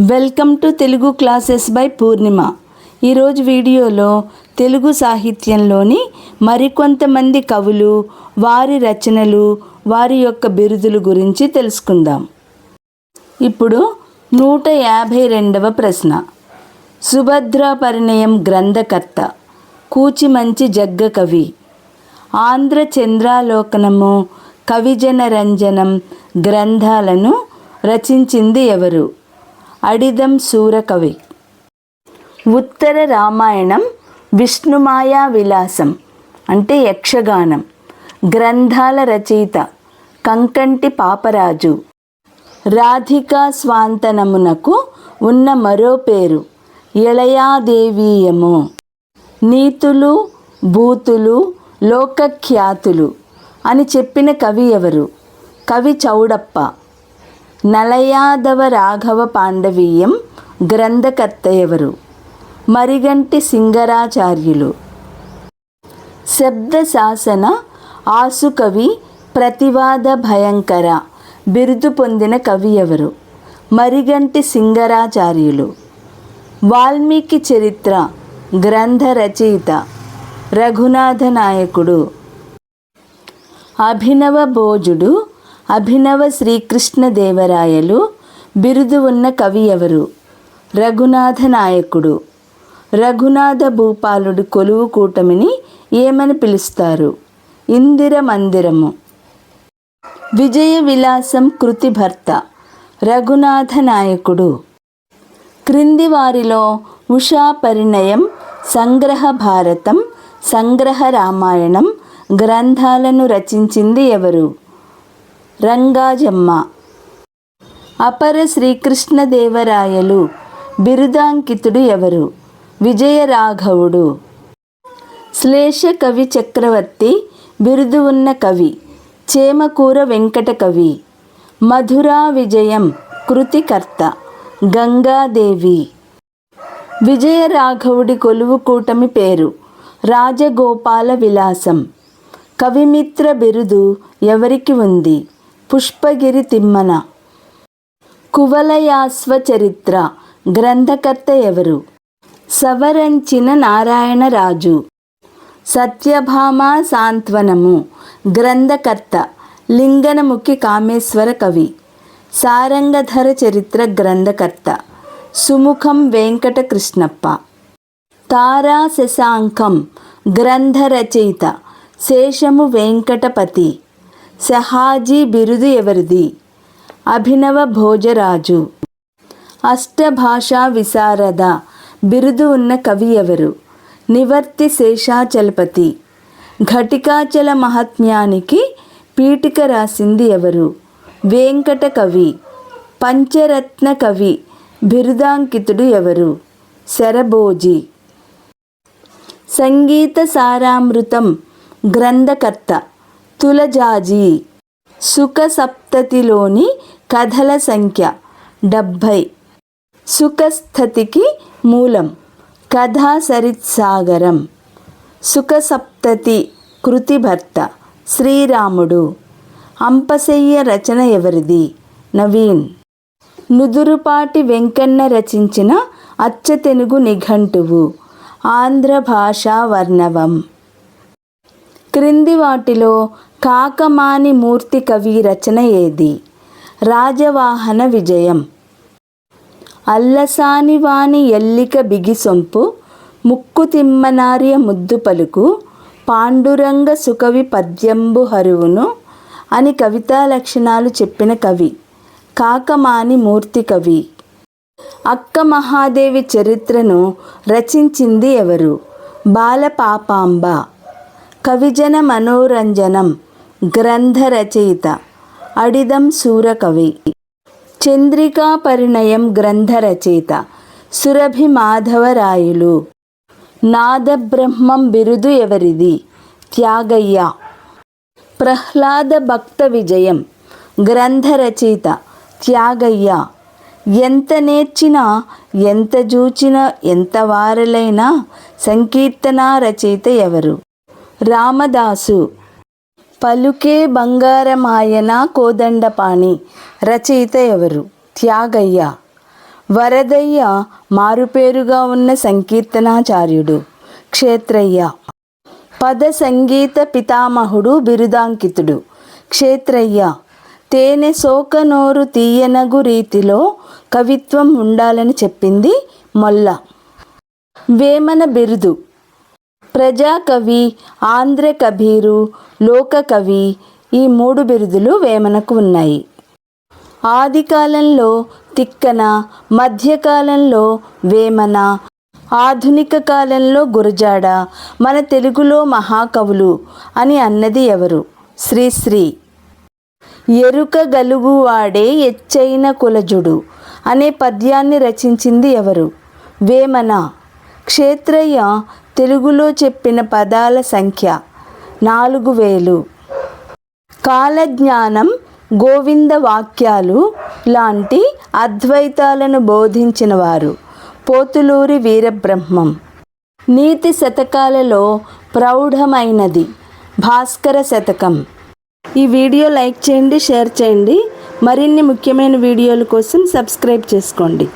Welcome to Telugu classes by Purnima. ఈరోజు వీడియోలో తెలుగు సాహిత్యంలోని మరికొంతమంది కవులు వారి రచనలు వారి యొక్క బిరుదుల గురించి తెలుసుకుందాం. ఇప్పుడు నూట యాభై రెండవ ప్రశ్న. సుభద్ర పరిణయం గ్రంథకర్త కూచిమంచి జగ్గ కవి. ఆంధ్ర చంద్రాలోకనము కవిజన రంజనం గ్రంథాలను రచించింది ఎవరు? అడిదం సూరకవి. ఉత్తర రామాయణం విష్ణుమాయా విలాసం అంటే యక్షగానం. గ్రంథాల రచయిత కంకంటి పాపరాజు. రాధికా స్వాంతనమునకు ఉన్న మరో పేరు ఇళయాదేవీయము నీతులు భూతులు లోకఖ్యాతులు అని చెప్పిన కవి ఎవరు? కవి చౌడప్ప. నలయాదవ రాఘవ పాండవీయం గ్రంథకర్త ఎవరు మరిగంటి సింగరాచార్యులు. శబ్ద శాసన ఆసుకవి ప్రతివాద భయంకర బిరుదు పొందిన కవి ఎవరు మరిగంటి సింగరాచార్యులు. వాల్మీకి చరిత్ర గ్రంథ రచయిత రఘునాథ నాయకుడు. అభినవ భోజుడు అభినవ శ్రీకృష్ణదేవరాయలు బిరుదు ఉన్న కవి ఎవరు? రఘునాథ నాయకుడు. రఘునాథ భూపాలుడు కొలువు కూటమిని ఏమని పిలుస్తారు? ఇందిర మందిరము. విజయ విలాసం కృతి భర్త. రఘునాథ నాయకుడు. క్రింది వారిలో ఉషా పరిణయం సంగ్రహ భారతం సంగ్రహ రామాయణం గ్రంథాలను రచించింది ఎవరు? రంగాజమ్మ. అపర శ్రీకృష్ణదేవరాయలు బిరుదాంకితుడు ఎవరు? విజయరాఘవుడు. శ్లేష కవి చక్రవర్తి బిరుదు ఉన్న కవి చేమకూర వెంకట కవి మధురా విజయం కృతికర్త గంగాదేవి. విజయరాఘవుడి కొలువు కూటమి పేరు రాజగోపాల విలాసం. కవిమిత్ర బిరుదు ఎవరికి ఉంది? పుష్పగిరి తిమ్మన. కువలయాస్వ చరిత్ర. గ్రంథకర్త ఎవరు? సవరంచిన నారాయణరాజు సత్యభామ సాంత్వనము. గ్రంథకర్త. లింగనముఖి కామేశ్వర కవి. సారంగధర చరిత్ర గ్రంథకర్త. సుముఖం వెంకట కృష్ణప్ప. తారా శశాంకం గ్రంథ రచయిత శేషము వెంకటపతి. సహాజీ బిరుదు ఎవరిది? అభినవ భోజరాజు. అష్టభాషా విశారద. బిరుదు ఉన్న కవి ఎవరు? నివర్తి శేషాచలపతి. ఘటికాచల మహాత్మ్యానికి పీఠిక రాసింది ఎవరు? వెంకట కవి. పంచరత్న కవి. బిరుదాంకితుడు ఎవరు? శరభోజి. సంగీత సారామృతం. గ్రంథకర్త. తులజాజీ. సుఖ సప్తతిలోని కథల సంఖ్య డెబ్భై. సుఖస్థతికి మూలం కథా సరిత్సాగరం. సుఖసప్తతి కృతి భర్త శ్రీరాముడు. అంపశయ్య రచన ఎవరిది? నవీన్. నుదురుపాటి వెంకన్న రచించిన అచ్చతెనుగు నిఘంటువు ఆంధ్ర భాషా వర్ణవం. క్రింది వాటిలో కాకమాని మూర్తి కవి రచన ఏది రాజవాహన విజయం. అల్లసానివాని ఎల్లిక బిగిసొంపు ముక్కు తిమ్మనార్య ముద్దు పలుకు పాండురంగ సుకవి పద్యంబు హరువును అని కవితా లక్షణాలు చెప్పిన కవి కాకమాని మూర్తి కవి. అక్క మహాదేవి చరిత్రను రచించింది ఎవరు? బాలపాపాంబ. కవిజన మనోరంజనం. గ్రంథ రచయిత అడిదం సూరకవి. చంద్రికా పరిణయం గ్రంథ రచయిత సురభి మాధవరాయులు. నాదబ్రహ్మం బిరుదు ఎవరిది? త్యాగయ్య. ప్రహ్లాద భక్త విజయం. గ్రంథ రచయిత త్యాగయ్య. ఎంత నేర్చినా ఎంత చూచినా ఎంత వారలైనా సంకీర్తన రచయిత ఎవరు? రామదాసు. పలుకే బంగారమాయన కోదండపాణి. రచయిత ఎవరు? త్యాగయ్య. వరదయ్య మారుపేరుగా ఉన్న సంకీర్తనాచార్యుడు. క్షేత్రయ్య. పద సంగీత పితామహుడు బిరుదాంకితుడు. క్షేత్రయ్య. తేనె సోకనోరు తీయనగు రీతిలో కవిత్వం ఉండాలని చెప్పింది మొల్ల. వేమన బిరుదు. ప్రజాకవి ఆంధ్ర కబీరు లోకకవి ఈ మూడు బిరుదులు వేమనకు ఉన్నాయి. ఆదికాలంలో తిక్కన మధ్యకాలంలో వేమన ఆధునిక కాలంలో గురజాడ మన తెలుగులో మహాకవులు అని అన్నది ఎవరు? శ్రీశ్రీ ఎరుక గలుగువాడే ఎచ్చైన కులజుడు అనే పద్యాన్ని రచించింది ఎవరు? వేమన. క్షేత్రయ్య తెలుగులో చెప్పిన పదాల సంఖ్య నాలుగు వేలు. కాలజ్ఞానం గోవింద వాక్యాలు లాంటి అద్వైతాలను బోధించిన వారు పోతులూరి వీరబ్రహ్మం. నీతి శతకాలలో ప్రౌఢమైనది భాస్కర శతకం. ఈ వీడియో లైక్ చేయండి షేర్ చేయండి. మరిన్ని ముఖ్యమైన వీడియోల కోసం సబ్స్క్రైబ్ చేసుకోండి.